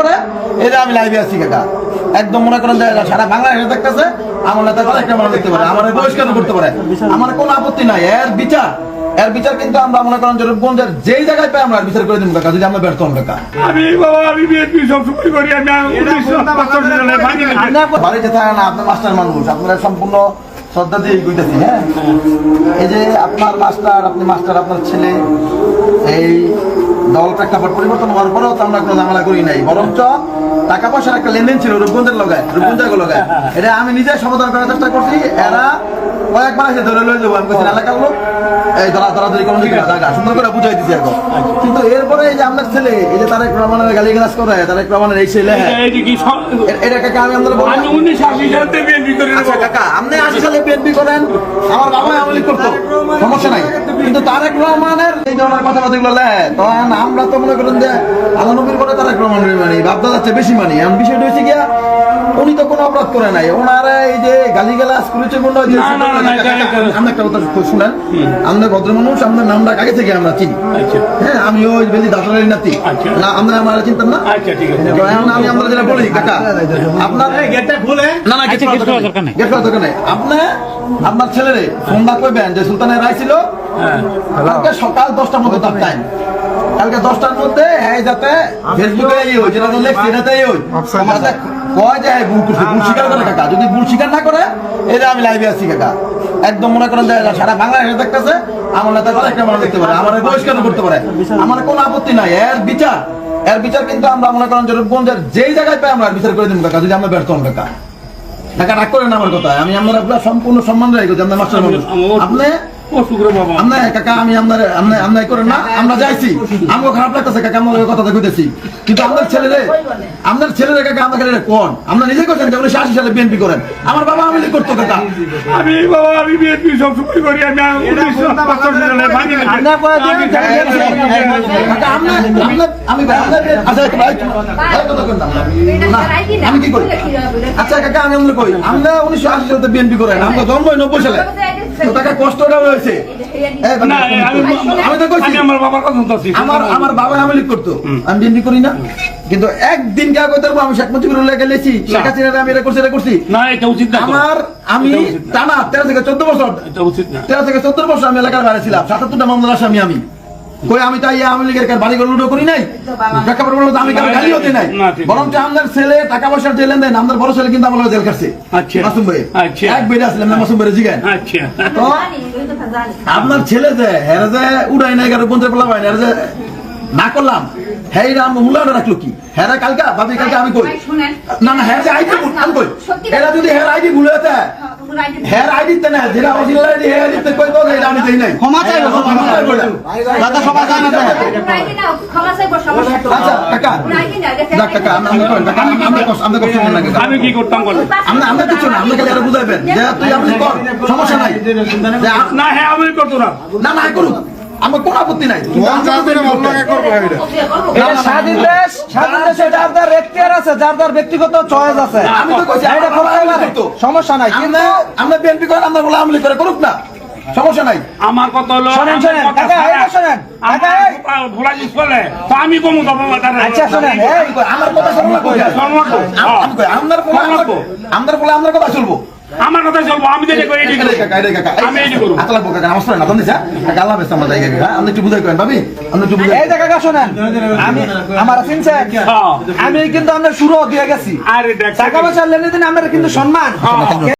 করে এটা আমি লাইভে আছি কাকা। একদম মনে করেন যে সারা বাংলাদেশে দেখতেছে আমার নেতা করে একটা মানুষ দেখতে পারে আমার বহিষ্কার করতে পারে। আমার কোনো আপত্তি নাই এর বিচার এর বিচার কিন্তু আমরা মনে করেন যে রূপগঞ্জের যেই জায়গায় পাই আমরা বিচার করে দিব কাকা যদি আমরা ব্যর্থ হন কাকা। আমি বাবা আমি বিএনপি সবসময় করি আমি বাড়িতে থাকে। না আপনার মাস্টার মানুষ আপনারা সম্পূর্ণ শ্রদ্ধা দিয়ে কইতেছি হ্যাঁ? এই যে আপনার মাস্টার আপনি মাস্টার আপনার ছেলে এই দল প্রেক্ষাপট পরিবর্তন হওয়ার পরেও তো আমরা কোনো ঝামেলা করি নাই। বরঞ্চ টাকা পয়সার একটা লেনদেন ছিল রূপগঞ্জের লগায় রূপগঞ্জের লগায়। এটা আমি নিজে সমাধান করার চেষ্টা করছি। এরা কয়েকবার এসে ধরে লয়ে যাব আমি বলছি এলাকার লোক এই ধরা ধরাধরি কোনো জায়গা সুন্দর করে বুঝাই এখন। কিন্তু এরপরে এই যে আপনার ছেলে এই যে তারেক রহমানের গালি করে তারেক রহমানের এই ছেলে হ্যাঁ। এটা কাকা আমি উনিশশো আশি বিএনপি করি আচ্ছা কাকা আপনি আশি সালে বিএনপি করেন আমার বাবা আমলি করতো। কিন্তু তারেক রহমানের এই ধরনের কথাবার্তা গুলো লেয় তখন আমরা তো মনে করেন যে আল্লাহ নবীর পরে তারেক রহমান মানি যাচ্ছে বেশি মানি। এমন বিষয়টা হচ্ছে গিয়া উনি তো কোনো অপরাধ করে নাই। ওনারা এই যে গালি গালাজ করেছে মনে হয় না, না, না, আমরা একটা কথা শুনেন। আমরা ভদ্র মানুষ আমরা নামটা আগে থেকে আমরা চিনি। আচ্ছা। হ্যাঁ আমি ওই বেলি দাসনের নাতি। আচ্ছা। না আমরা আমরা চিনতাম না। আচ্ছা এখন আমি আমরা যেটা বলি কাকা আপনার গেটটা খুলে। না না গেট দরকার নেই। গেট করার দরকার নেই। আপনি আপনার ছেলেরে কইবেন যে সুলতানের রায় ছিল কালকে সকাল দশটার মধ্যে তার টাইম কালকে দশটার মধ্যে হ্যাঁ যাতে ফেসবুকে লেখছি এই ওই যাতে কয় যে হ্যাঁ ভুল করছে। ভুল স্বীকার করে কাকা। যদি ভুল স্বীকার না করে এটা আমি লাইভে আছি কাকা। একদম মনে করেন যে সারা বাংলাদেশে দেখতেছে আমার নেতা করে একটা মানুষ দেখতে পারে। আমার বহিষ্কার করতে পারে। আমার কোনো আপত্তি নাই। এর বিচার এর বিচার কিন্তু আমরা মনে করেন যে রূপগঞ্জের যেই জায়গায় পাই আমরা বিচার করে দিব কাকা যদি আমরা ব্যর্থ হন কাকা। টাকা রাগ করেন আমার কথা আমি আপনার সম্পূর্ণ সম্মান রাখি মাস্টার আপনি ও শুক্র বাবা। আপনি কাকা আমি আপনার আপনি আপনি করেন না আমরা যাইছি। আমাকে খারাপ লাগতেছে কাকা আমার কথা কইতেছি। কিন্তু আপনার ছেলেরে আপনার ছেলেরে কাকা আমাকে কোন? আমরা নিজে করছেন যে উনিশশো আশি সালে বিএনপি করেন। আমার বাবা আমি করতো কাকা। আমি বাবা আমি বিএনপি সবসময় করি আমি উনিশশো পঁচাত্তর সালে ভাঙি কাকা আপনি আপনি আমি আপনার আচ্ছা আমি কি করি? আচ্ছা কাকা আমি কই? আমরা উনিশশো আশি সালে বিএনপি করেন আমরা জন্ম নব্বই সালে। তো হয়েছে। আমি তো কইছি আমি আমার বাবার কথা শুনতেছি। আমার আমার বাবা আমলিক করতো। আমি বিএনপি করি না। কিন্তু একদিন কে কইতে পারব আমি শেখ মুজিবুর রহমানকে গেলেছি শেখ হাসিনা আমি এটা করছি এটা করছি। না এটা উচিত না আমার আমি এটা উচিত না। টানা তেরো থেকে চোদ্দ বছর তেরো থেকে চোদ্দ বছর আমি এলাকার বাইরে ছিলাম। সাতাত্তরটা মামলার আসামি আমি। কই আমি তাই আওয়ামী লীগের কার বাড়ি লুডো করি নাই? প্রেক্ষাপট আমি কারও গালিও দিই নাই। বরং আমাদের ছেলে টাকা পয়সার যে লেনদেন আমাদের বড় ছেলে কিন্তু আমার জেল কাটছে আচ্ছা। মাসুম ভাই আচ্ছা। এক বেড়ে আসলাম না মাসুম ভাই জিগান আচ্ছা। তো আপনার ছেলে যে হেরে যে উড়াই নাই না হেরে যে না করলাম হ্যাঁ রাম মুলাটা রাখল কি? হ্যাঁ কালকা? ভাবি কালকে আমি কই? না না হ্যাঁ আইডি আমি কই? এরা যদি হ্যাঁ আইডি ভুল হ্যাঁ আইডি তে না যেটা অরিজিনাল আইডি হ্যাঁ আইডি তে কই তো আমি দেই নাই। ক্ষমা চাইব ক্ষমা চাইব। দাদা সবাই জানে তো আচ্ছা কাকা যাক কাকা আমি আমি কই কাকা আমি আমি কষ্ট আমি কষ্ট না আমি কি করতাম বলে? আমরা আমরা কিছু না আমরা খালি এটা বুঝাইবেন। যে তুই আপনি কর সমস্যা নাই। না হ্যাঁ আমি করতো না। না না করুক। আমার কোনো আপত্তি নাই। কিন্তু আমরা তো এটা। করতে- এটা স্বাধীন দেশ স্বাধীন দেশে যার যার এখতিয়ার আছে যার যার ব্যক্তিগত চয়েস আছে। আমি তো কইছি এটা এটা করতে খোলা পারে। করতো। সমস্যা নাই কিন্তু আমরা আমরা বিএনপি করে আমরা বলে আমলি করে করুক না। সমস্যা নাই। আমার কথা হলো শোনেন, আমার কাকা, ছাড়া এইটা কাকা, ভোলা জিনিস বলে তো আমি কমু আচ্ছা শোনেন আমার কথা শুনুন না কই? শোনো। না। আমি বলে আমরা আমরার বলে আমরা কথা চলবো আমার কথা চলবো আমি করি কাকা আমি করব বোকা কাকা আমার না তুমি যা কাকা আল্লাহ বেশ আমার জায়গা হ্যাঁ আপনি একটু বুঝাই করেন ভাবি আপনি একটু বুঝাই এই যে কাকা শোনেন আমি আমার হ্যাঁ। আমি কিন্তু আমরা শুরু দিয়ে গেছি আরে দেখ টাকা পয়সা লেনদেন আমরা কিন্তু সম্মান